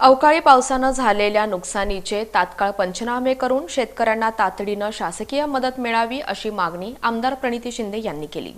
अवकाळी पावसानं झालेल्या नुकसानीचे तात्काळ पंचनामे करून शेतकऱ्यांना तातडीनं शासकीय मदत मिळावी अशी मागणी आमदार प्रणिती शिंदे यांनी केली.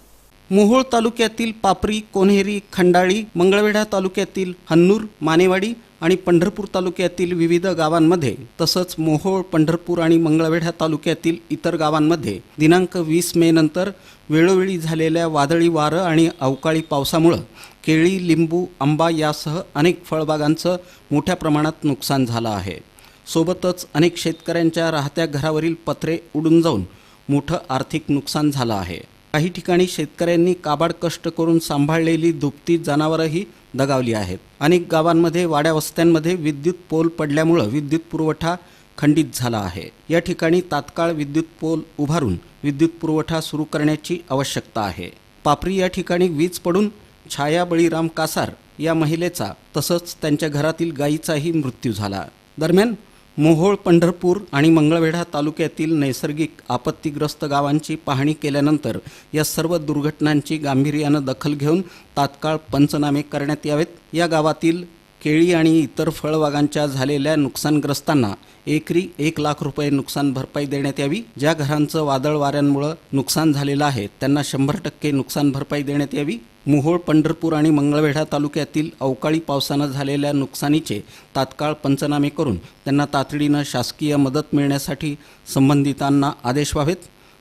मोहोळ तालुक्यातील पापरी कोन्हेरी खंडाळी मंगळवेढा तालुक्यातील हन्नूर मानेवाडी आणि पंढरपूर तालुक्यातील विविध गावांमध्ये तसंच मोहोळ पंढरपूर आणि मंगळवेढा तालुक्यातील इतर गावांमध्ये दिनांक वीस मे नंतर वेळोवेळी झालेल्या वादळी वारं आणि अवकाळी पावसामुळं केळी लिंबू आंबा यासह अनेक फळबागांचं मोठ्या प्रमाणात नुकसान झालं आहे. सोबतच अनेक शेतकऱ्यांच्या राहत्या घरावरील पत्रे उडून जाऊन मोठं आर्थिक नुकसान झालं आहे. काही ठिकाणी शेतकऱ्यांनी काबाड कष्ट करून सांभाळलेली दुपती जनावरंही दगावली आहेत. अनेक गावांमध्ये वाड्या वस्त्यांमध्ये विद्युत पोल पडल्यामुळं विद्युत पुरवठा खंडित झाला आहे. या ठिकाणी तात्काळ विद्युत पोल उभारून विद्युत पुरवठा सुरू करण्याची आवश्यकता आहे. पापरी या ठिकाणी वीज पडून छाया बळीराम कासार या महिलेचा तसंच त्यांच्या घरातील गायीचाही मृत्यू झाला. दरम्यान मोहोळ पंढरपूर आणि मंगळवेढा तालुक्यातील नैसर्गिक आपत्तीग्रस्त गावांची पाहणी केल्यानंतर या सर्व दुर्घटनांची गांभीर्यानं दखल घेऊन तात्काळ पंचनामे करण्यात यावेत. या गावातील केळी आणि इतर फळबागांच्या झालेल्या नुकसानग्रस्तांना एकरी एक लाख रुपये नुकसान भरपाई देण्यात यावी. ज्या घरांचं वादळ वाऱ्यांमुळं नुकसान झालेलं आहे त्यांना शंभर टक्के नुकसान भरपाई देण्यात यावी. मोहोळ पंढरपूर आणि मंगळवेढा तालुक्यातील अवकाळी पावसानं झालेल्या नुकसानीचे तात्काळ पंचनामे करून त्यांना तातडीनं शासकीय मदत मिळण्यासाठी संबंधितांना आदेश व्हावेत.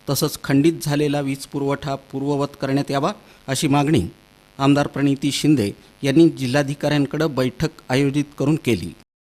तसंच खंडित झालेला वीज पुरवठा पूर्ववत करण्यात यावा अशी मागणी आमदार प्रणिती शिंदे यांनी जिल्हाधिकाऱ्यांकडे बैठक आयोजित करून केली.